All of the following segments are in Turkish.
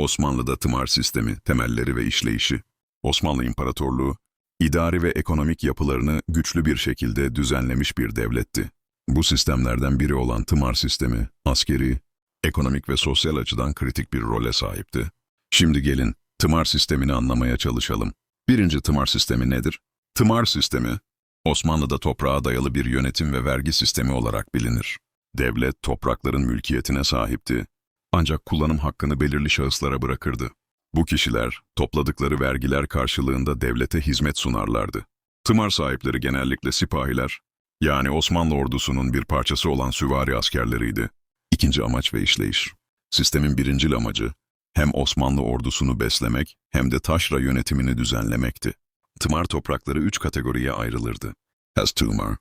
Osmanlı'da tımar sistemi, temelleri ve işleyişi. Osmanlı İmparatorluğu, idari ve ekonomik yapılarını güçlü bir şekilde düzenlemiş bir devletti. Bu sistemlerden biri olan tımar sistemi, askeri, ekonomik ve sosyal açıdan kritik bir role sahipti. Şimdi gelin tımar sistemini anlamaya çalışalım. Birinci tımar sistemi nedir? Tımar sistemi, Osmanlı'da toprağa dayalı bir yönetim ve vergi sistemi olarak bilinir. Devlet toprakların mülkiyetine sahipti. Ancak kullanım hakkını belirli şahıslara bırakırdı. Bu kişiler topladıkları vergiler karşılığında devlete hizmet sunarlardı. Tımar sahipleri genellikle sipahiler, yani Osmanlı ordusunun bir parçası olan süvari askerleriydi. İkinci amaç ve işleyiş. Sistemin birincil amacı hem Osmanlı ordusunu beslemek hem de taşra yönetimini düzenlemekti. Tımar toprakları üç kategoriye ayrılırdı. Has tımar,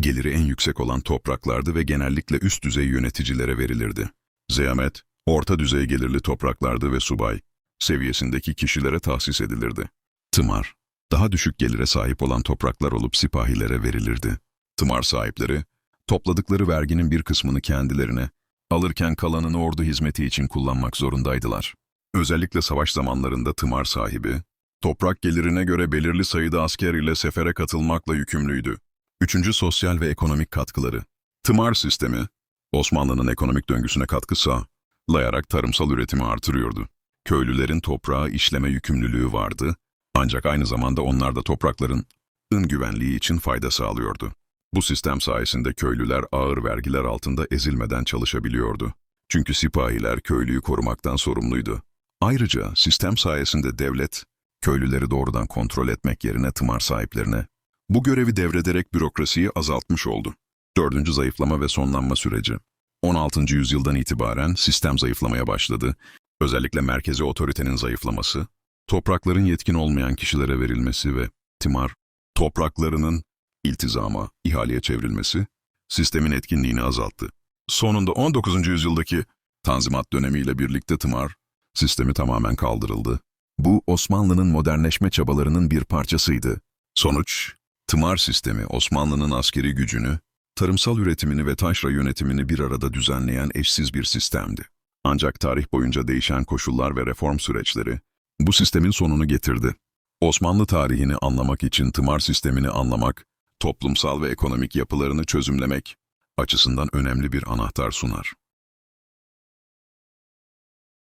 geliri en yüksek olan topraklardı ve genellikle üst düzey yöneticilere verilirdi. Zeyamet, orta düzey gelirli topraklardı ve subay, seviyesindeki kişilere tahsis edilirdi. Tımar, daha düşük gelire sahip olan topraklar olup sipahilere verilirdi. Tımar sahipleri, topladıkları verginin bir kısmını kendilerine, alırken kalanını ordu hizmeti için kullanmak zorundaydılar. Özellikle savaş zamanlarında tımar sahibi, toprak gelirine göre belirli sayıda asker ile sefere katılmakla yükümlüydü. Üçüncü sosyal ve ekonomik katkıları. Tımar sistemi, Osmanlı'nın ekonomik döngüsüne katkı sağlayarak tarımsal üretimi artırıyordu. Köylülerin toprağı işleme yükümlülüğü vardı, ancak aynı zamanda onlar da toprakların ın güvenliği için fayda sağlıyordu. Bu sistem sayesinde köylüler ağır vergiler altında ezilmeden çalışabiliyordu. Çünkü sipahiler köylüyü korumaktan sorumluydu. Ayrıca sistem sayesinde devlet, köylüleri doğrudan kontrol etmek yerine tımar sahiplerine bu görevi devrederek bürokrasiyi azaltmış oldu. Dördüncü zayıflama ve sonlanma süreci. 16. yüzyıldan itibaren sistem zayıflamaya başladı. Özellikle merkezi otoritenin zayıflaması, toprakların yetkin olmayan kişilere verilmesi ve timar, topraklarının iltizama, ihaleye çevrilmesi, sistemin etkinliğini azalttı. Sonunda 19. yüzyıldaki Tanzimat dönemiyle birlikte tımar, sistemi tamamen kaldırıldı. Bu Osmanlı'nın modernleşme çabalarının bir parçasıydı. Sonuç, tımar sistemi Osmanlı'nın askeri gücünü, tarımsal üretimini ve taşra yönetimini bir arada düzenleyen eşsiz bir sistemdi. Ancak tarih boyunca değişen koşullar ve reform süreçleri bu sistemin sonunu getirdi. Osmanlı tarihini anlamak için tımar sistemini anlamak, toplumsal ve ekonomik yapılarını çözümlemek açısından önemli bir anahtar sunar.